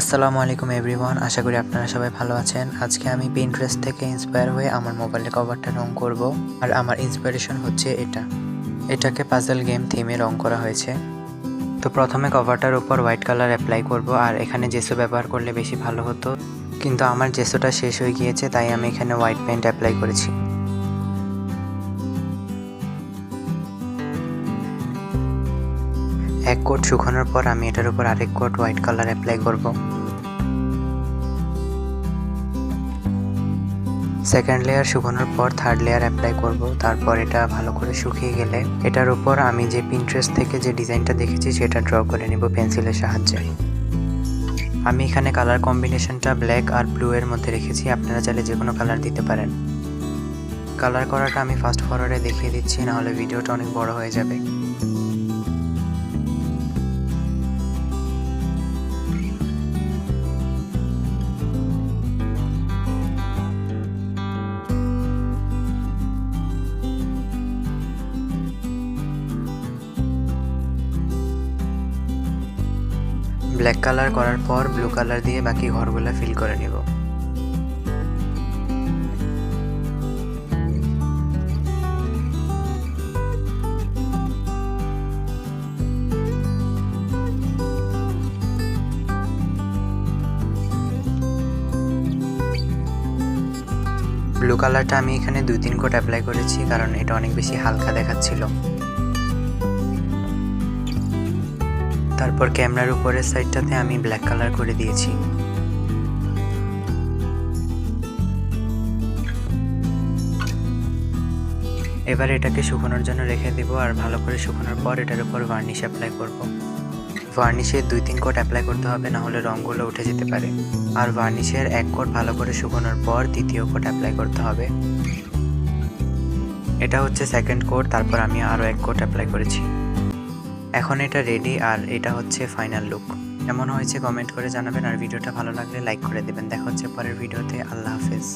আসসালামু আলাইকুম এভরিওয়ান আশা করি আপনারা সবাই ভালো আছেন। আজকে আমি পিন্টারেস্ট থেকে ইন্সপায়ার হয়ে আমার মোবাইলের কভারটা রং করব। আর আমার ইন্সপিরেশন হচ্ছে এটা। এটাকে পাজল গেম থিমে রং করা হয়েছে। তো প্রথমে কভারটার উপর হোয়াইট কালার অ্যাপ্লাই করব। আর এখানে জেসো ব্যবহার করলে বেশি ভালো হতো। কিন্তু আমার জেসোটা শেষ হয়ে গিয়েছে, তাই আমি এখানে হোয়াইট পেন্ট অ্যাপ্লাই করেছি। এক কোট শুকানোর পর আমি এটার উপর আরেক কোট হোয়াইট কালার অ্যাপ্লাই করব। সেকেন্ড লেয়ার শুকানোর পর থার্ড লেয়ার অ্যাপ্লাই করব। তারপর এটা ভালো করে শুকিয়ে গেলে এটার উপর আমি যে পিন্টারেস্ট থেকে যে ডিজাইনটা দেখেছি সেটা ড্র করে নিব পেন্সিলের সাহায্যে। আমি এখানে কালার কম্বিনেশনটা ব্ল্যাক আর ব্লু এর মধ্যে রেখেছি, আপনারা চাইলে যে কোনো কালার দিতে পারেন। কালার করাটা আমি ফাস্ট ফরওয়ার্ডে দেখিয়ে দিচ্ছি, নাহলে ভিডিওটা অনেক বড় হয়ে যাবে। ব্ল্যাক কালার করার পর ব্লু কালার দিয়ে বাকি ঘরগুলো ফিল করে নেব। ব্লু কালারটা আমি এখানে দুই তিন কোট অ্যাপ্লাই করেছি, কারণ এটা অনেক বেশি হালকা দেখাচ্ছিল। তারপর ক্যামেরার উপরের সাইডটাতে আমি ব্ল্যাক কালার করে দিয়েছি। এবার এটাকে শুকানোর জন্য রেখে দেবো আর ভালো করে শুকানোর পর এটার উপর ভার্নিশ অ্যাপ্লাই করব। ভার্নিশের দুই তিন কোট অ্যাপ্লাই করতে হবে, না হলে রঙগুলো উঠে যেতে পারে। আর ভার্নিশের এক কোট ভালো করে শুকানোর পর দ্বিতীয় কোট অ্যাপ্লাই করতে হবে। এটা হচ্ছে সেকেন্ড কোট, তারপর আমি আরও এক কোট অ্যাপ্লাই করেছি। এখন এটা রেডি আর এটা হচ্ছে ফাইনাল লুক এমন হয়েছে কমেন্ট করে জানাবেন আর ভিডিওটা ভালো লাগলে লাইক করে দেবেন। দেখা হচ্ছে পরের ভিডিওতে। আল্লাহ হাফেজ।